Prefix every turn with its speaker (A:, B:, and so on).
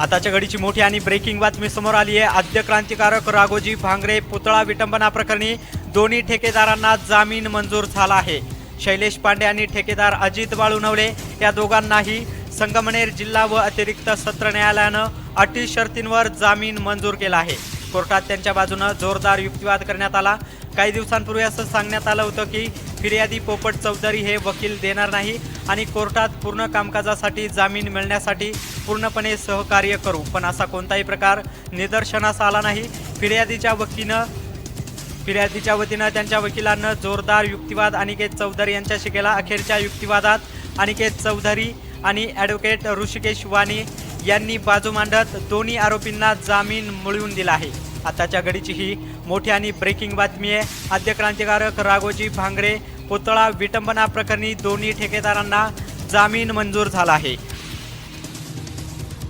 A: आताच्या घडीची मोठी आणि ब्रेकिंग बातमी समोर आली आहे. आद्य क्रांतिकारक राघोजी भांगरे पुतळा विटंबना प्रकरणी दोन्ही ठेकेदारांना जामीन मंजूर झाला आहे. शैलेश पांडे आणि ठेकेदार अजित बाळूनवले या दोघांनाही संगमनेर जिल्हा व अतिरिक्त सत्र न्यायालयानं अटी शर्तींवर जामीन मंजूर केला आहे. कोर्टात त्यांच्या बाजूनं जोरदार युक्तिवाद करण्यात आला. काही दिवसांपूर्वी असं सांगण्यात आलं होतं की फिर्यादी पोपट चौधरी हे वकील देणार नाही आणि कोर्टात पूर्ण कामकाजासाठी जामीन मिळण्यासाठी पूर्णपणे सहकार्य करू. पण असा कोणताही प्रकार निदर्शनास आला नाही. फिर्यादीच्या वकीनं फिर्यादीच्या वतीनं त्यांच्या वकिलांना जोरदार युक्तिवाद अनिकेत चौधरी यांच्याशी केला. अखेरच्या युक्तिवादात अनिकेत चौधरी आणि ॲडव्होकेट ऋषिकेश वाणी यांनी बाजू मांडत दोन्ही आरोपींना जामीन मिळवून दिला आहे. आताच्या घडीची ही मोठी आणि ब्रेकिंग बातमी आहे. आद्य क्रांतिकारक राघोजी भांगरे पुतळा विटंबना प्रकरणी दोन्ही ठेकेदारांना जामीन मंजूर झाला आहे.